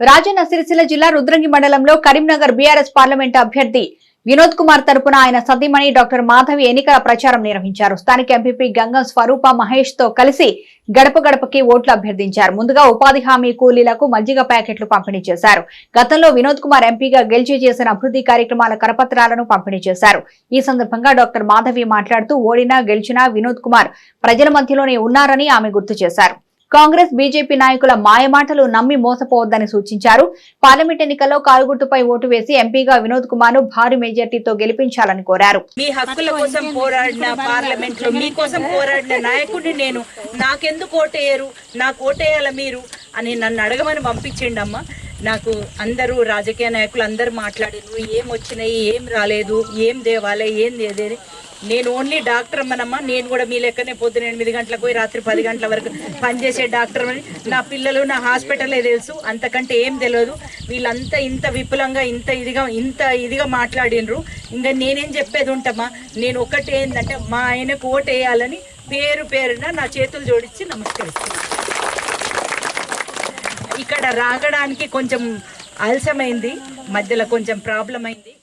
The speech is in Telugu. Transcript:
రాజన్న సిరిసిల్ల జిల్లా రుద్రంగి మండలంలో కరీంనగర్ బీఆర్ఎస్ పార్లమెంట్ అభ్యర్థి వినోద్ కుమార్ తరపున ఆయన సతీమణి డాక్టర్ మాధవి ఎన్నికల ప్రచారం నిర్వహించారు. స్థానిక ఎంపీపీ గంగం స్వరూప మహేష్తో కలిసి గడప గడపకి ఓట్లు అభ్యర్థించారు. ముందుగా ఉపాధి హామీ కూలీలకు మజ్జిగ ప్యాకెట్లు పంపిణీ చేశారు. గతంలో వినోద్ కుమార్ ఎంపీగా గెలిచి చేసిన అభివృద్ధి కార్యక్రమాల కరపత్రాలను పంపిణీ చేశారు. ఈ సందర్భంగా డాక్టర్ మాధవి మాట్లాడుతూ ఓడినా గెలిచినా వినోద్ కుమార్ ప్రజల మధ్యలోనే ఉన్నారని ఆమె గుర్తు చేశారు. కాంగ్రెస్ బీజేపీ నాయకుల మాయమాటలు నమ్మి మోసపోవద్దని సూచించారు. పార్లమెంట్ ఎన్నికల్లో కాలుగుట్టుపై ఓటు వేసి ఎంపీగా వినోద్ కుమార్ను భారీ మెజార్టీతో గెలిపించాలని కోరారు. మీ హక్కుల కోసం పోరాడిన పార్లమెంట్లో మీకోసం పోరాడిన నాయకుడిని నేను నాకెందుకు ఓటేయరు? నాకు ఓటేయాల మీరు? అని నన్ను అడగమని పంపించండి అమ్మా. నాకు అందరూ రాజకీయ నాయకులు అందరూ మాట్లాడారు. ఏం వచ్చినాయి? ఏం రాలేదు? ఏం దేవాలే ఏం దేదేది నేను ఓన్లీ డాక్టర్ అమ్మనమ్మా. నేను కూడా మీ లెక్కనే పొద్దున ఎనిమిది గంటలకు పోయి రాత్రి పది గంటల వరకు పనిచేసే డాక్టర్ అని. నా పిల్లలు నా హాస్పిటలే తెలుసు. అంతకంటే ఏం తెలియదు వీళ్ళంతా ఇంత విపులంగా ఇంత ఇదిగా ఇంత ఇదిగా మాట్లాడినరు ఇంకా నేనేం చెప్పేది ఉంటామా నేను ఒకటి ఏంటంటే మా ఆయనకు ఓటు వేయాలని పేరు పేరున నా చేతులు జోడించి నమస్కరిస్తున్నాను ఇక్కడ రాగడానికి కొంచెం ఆలస్యమైంది మధ్యలో కొంచెం ప్రాబ్లం అయింది.